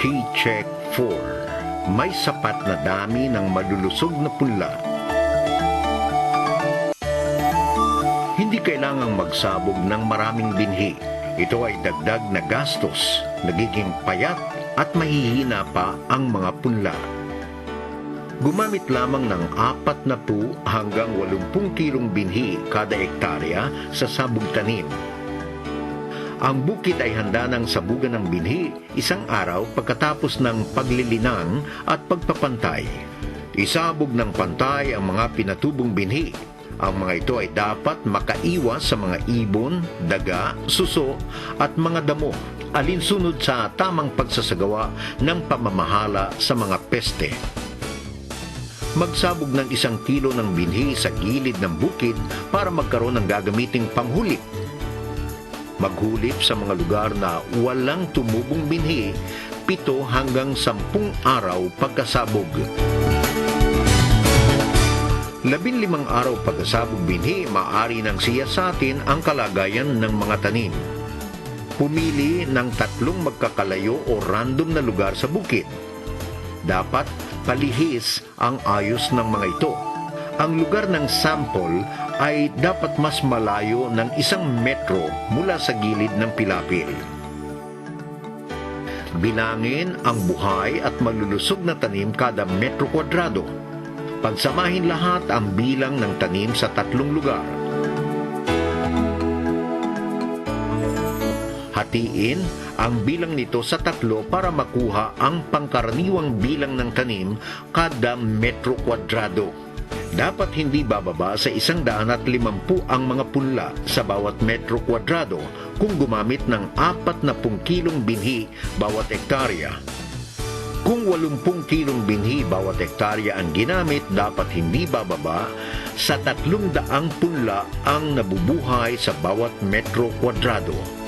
Key Check 4. May sapat na dami ng malulusog na punla. Hindi kailangang magsabog ng maraming binhi. Ito ay dagdag na gastos, nagiging payat at mahihina pa ang mga punla. Gumamit lamang ng 40 hanggang 80 kilong binhi kada ektarya sa sabog tanim. Ang bukid ay handa ng sabugan ng binhi isang araw pagkatapos ng paglilinang at pagpapantay. Isabog ng pantay ang mga pinatubong binhi. Ang mga ito ay dapat makaiwas sa mga ibon, daga, suso at mga damo alinsunod sa tamang pagsasagawa ng pamamahala sa mga peste. Magsabog ng isang kilo ng binhi sa gilid ng bukid para magkaroon ng gagamiting panghulip maghulip sa mga lugar na walang tumubong binhi pito hanggang sampung araw pagkasabog. Labinlimang araw pagkasabog binhi, maaari nang siyasatin ang kalagayan ng mga tanim. Pumili ng tatlong magkakalayo o random na lugar sa bukid. Dapat palihis ang ayos ng mga ito. Ang lugar ng sample ay dapat mas malayo ng isang metro mula sa gilid ng pilapil. Bilangin ang buhay at malulusog na tanim kada metro kwadrado. Pagsamahin lahat ang bilang ng tanim sa tatlong lugar. Hatiin ang bilang nito sa tatlo para makuha ang pangkaraniwang bilang ng tanim kada metro kwadrado. Dapat hindi bababa sa isang daan at limampu ang mga punla sa bawat metro kwadrado kung gumamit ng apat na pung kilong binhi bawat ektarya. Kung 80 kilong binhi bawat ektarya ang ginamit, dapat hindi bababa sa tatlong daang punla ang nabubuhay sa bawat metro kwadrado.